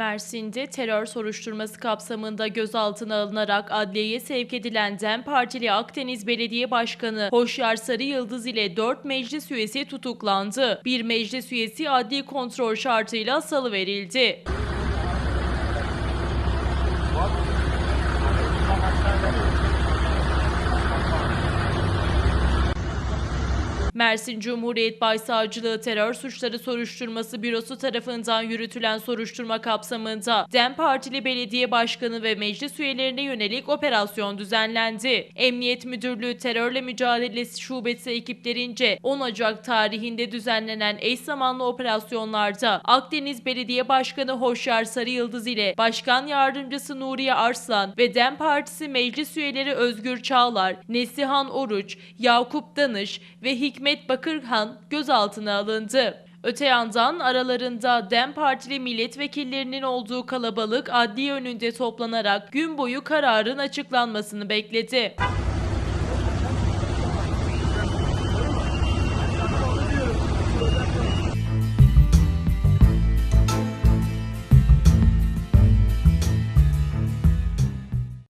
Mersin'de terör soruşturması kapsamında gözaltına alınarak adliyeye sevk edilen DEM Partili Akdeniz Belediye Başkanı Hoşyar Sarı Yıldız ile 4 meclis üyesi tutuklandı. Bir meclis üyesi adli kontrol şartıyla salıverildi. Mersin Cumhuriyet Başsavcılığı Terör Suçları Soruşturması Bürosu tarafından yürütülen soruşturma kapsamında DEM Partili Belediye Başkanı ve meclis üyelerine yönelik operasyon düzenlendi. Emniyet Müdürlüğü Terörle Mücadelesi Şubesi ekiplerince 10 Ocak tarihinde düzenlenen eş zamanlı operasyonlarda Akdeniz Belediye Başkanı Hoşyar Sarı Yıldız ile Başkan Yardımcısı Nuriye Arslan ve DEM Partisi meclis üyeleri Özgür Çağlar, Nesihan Oruç, Yakup Danış ve Hikmet Bakırhan gözaltına alındı. Öte yandan aralarında DEM Partili milletvekillerinin olduğu kalabalık adliye önünde toplanarak gün boyu kararın açıklanmasını bekledi.